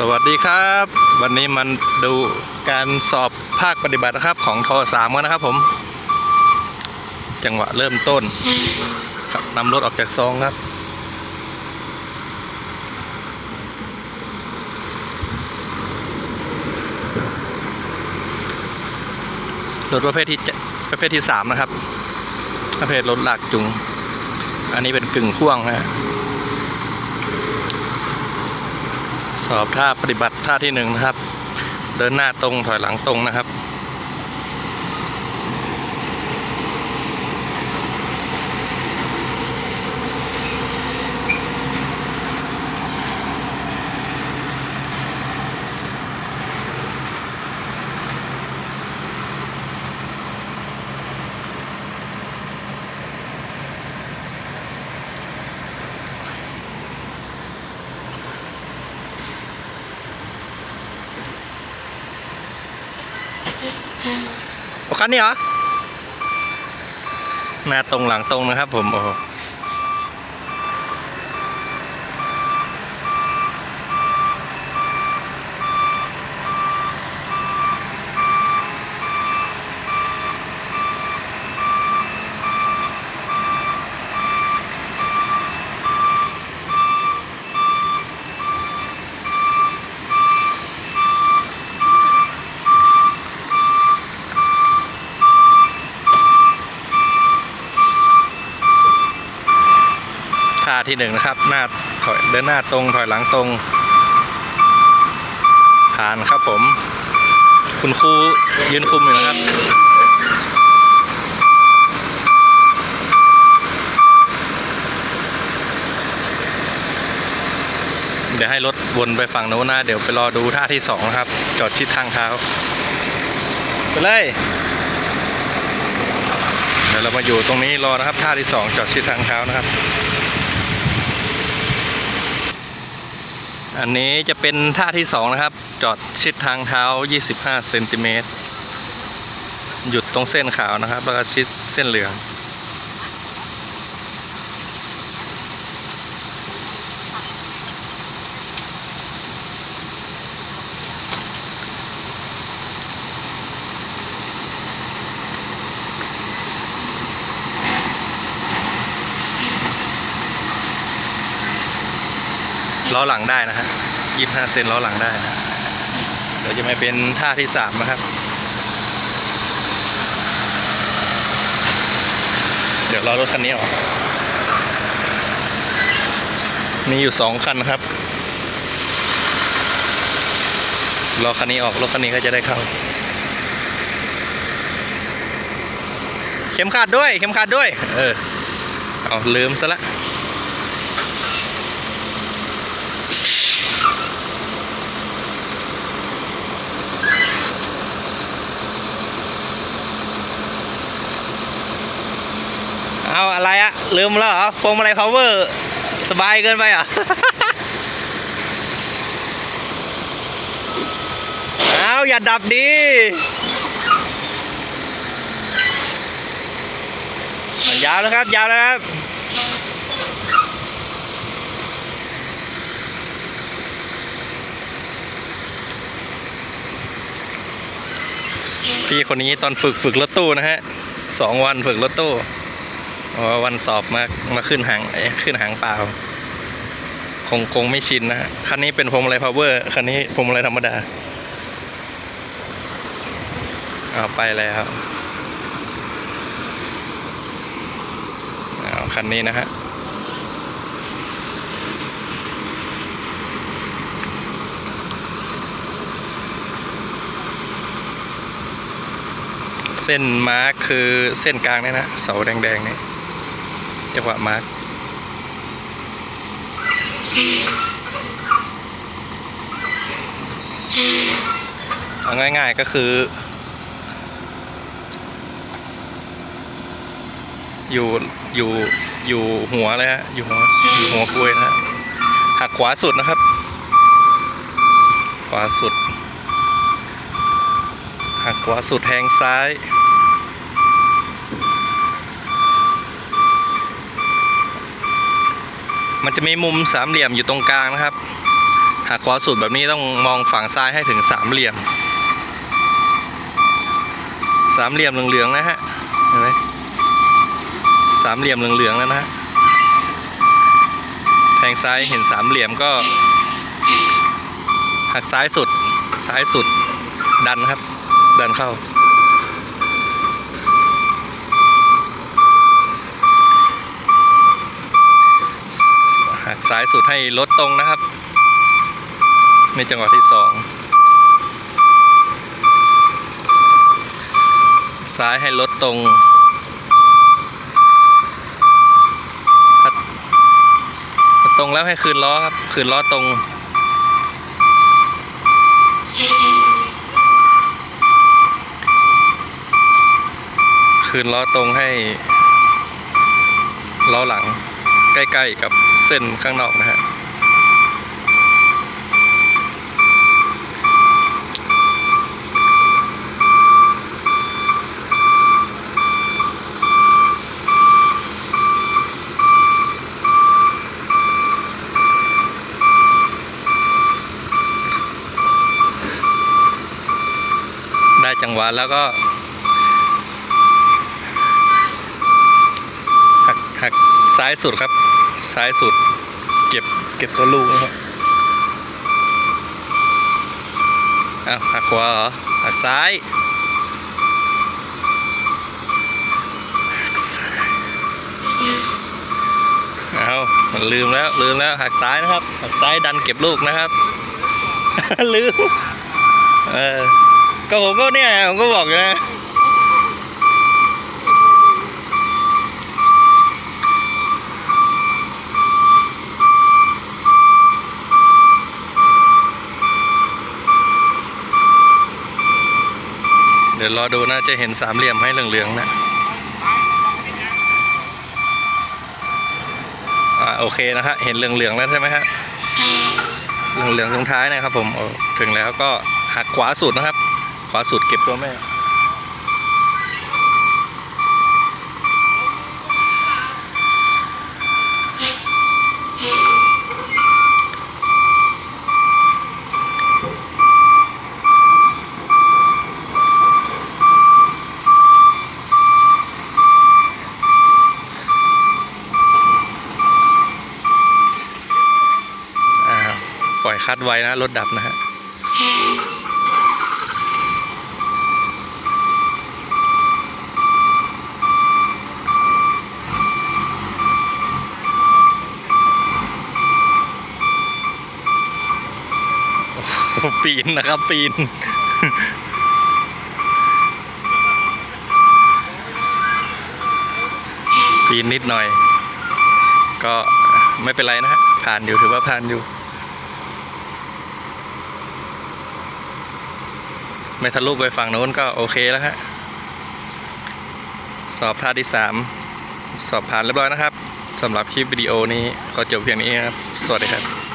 สวัสดีครับ วันนี้มันดูการสอบภาคปฏิบัตินะครับของทอสามกันนะครับผม จังหวะเริ่มต้นครับนำรถออกจากซองครับ รถประเภทที่ประเภทที่สามนะครับ ประเภทรถหลักจุง อันนี้เป็นกึ่งพ่วงนะฮะ สอบท่าปฏิบัติท่าที่หนึ่งนะครับ เดินหน้าตรงถอยหลังตรงนะครับ คันนี้เหรอ หน้าตรงหลังตรงนะครับผม โอ้ ที่หนึ่งนะครับ หน้าถอยเดินหน้าตรงถอยหลังตรง ผ่านครับผม คุณครูยืนคุมอยู่นะครับเดี๋ยวให้รถวนไปฝั่งโน้นนะเดี๋ยวไปรอดูท่าที่สองนะครับ จอดชิดทางเท้าไปเลยเดี๋ยวเรามาอยู่ตรงนี้รอนะครับ ท่าที่สองจอดชิดทางเท้านะครับ อันนี้จะเป็นท่าที่สองนะครับ จอดชิดทางเท้า 25 เซนติเมตร หยุดตรงเส้นขาวนะครับ แล้วก็ชิดเส้นเหลือง ล้อหลังได้นะฮะ25เซนล้อหลังได้นะเดี๋ยวจะมาเป็นท่าที่สามนะครับ เดี๋ยวรอรถคันนี้ออกมีอยู่สองคันครับรอคันนี้ออกรถคันนี้ก็จะได้เข้า เข็มขัดด้วย เข็มขัดด้วย เออ เอาลืมซะละ เอาอะไรอะลืมแล้วเหรอพวงมาลัย power สบายเกินไปอะเอาอย่าดับดียาวแล้วครับ ยาวแล้วครับพี่คนนี้ตอนฝึกฝึกรถตู้นะฮะสองวันฝึกรถตู้ วันสอบมามาขึ้นหางเอ้ขึ้นหางเปล่า คงคงไม่ชินนะฮะคันนี้เป็นพวงมาลัยพาวเวอร์คันนี้พวงมาลัยธรรมดาเอาไปแล้วเอาคันนี้นะฮะเส้นมาร์คคือเส้นกลางเนี่ยนะ เสาแดงๆเนี่ย จังหวะมาร์กเอาง่ายๆก็คือ อยู่อยู่อยู่หัวเลยฮะอยู่หัวอยู่หัวกล้วยนะฮะหักขวาสุดนะครับ ขวาสุด หักขวาสุดแทงซ้าย มันจะมีมุมสามเหลี่ยมอยู่ตรงกลางนะครับ หากขวาสุดแบบนี้ต้องมองฝั่งซ้ายให้ถึงสามเหลี่ยม สามเหลี่ยมเหลืองๆนะฮะเห็นไหมสามเหลี่ยมเหลืองๆแล้วนะฮะแทงซ้ายเห็นสามเหลี่ยมก็หักซ้ายสุดซ้ายสุดดันครับ ดันเข้า หักซ้ายสุดให้ลดตรงนะครับ ในจังหวะที่สองซ้ายให้ลดตรงตรงแล้วให้คืนล้อครับ คืนล้อตรงคืนล้อตรงให้ล้อหลังใกล้ ๆ กับ เส้นข้างนอกนะฮะได้จังหวะแล้วก็ หักหักซ้ายสุดครับ ซ้ายสุด เก็บเก็บตัวลูกนะครับอ้าวหักขวาเหรอหักซ้ายหักซ้ายเอาลืมแล้วลืมแล้วหักซ้ายนะครับหักซ้ายดันเก็บลูกนะครับ ลืมเออก็ผมก็เนี่ยผมก็บอกนะ ดี๋ยวรอดูนะจะเห็นสามเหลี่ยมให้เหลืองๆนะอ่าโอเคนะฮะเห็นเหลืองๆแล้วใช่ไหมฮะเหลืองๆตรงท้ายนะครับผมถึงแล้วก็หักขวาสุดนะครับ ขวาสุดเก็บตัวแม่ อ่าปล่ อยคัดไว้นะรถดับนะฮะปีนนะครับปีนปีนนิดหน่อย ก็ไม่เป็นไรนะฮะผ่านอยู่ถือว่าผ่านอยู่ ไม่ทะลุไปฝั่งโน้นก็โอเคแล้วฮะสอบท่าที่สามสอบผ่านเรียบร้อยนะครับสำหรับคลิปวิดีโอนี้ขอจบเพียงนี้ครับ สวัสดีครับ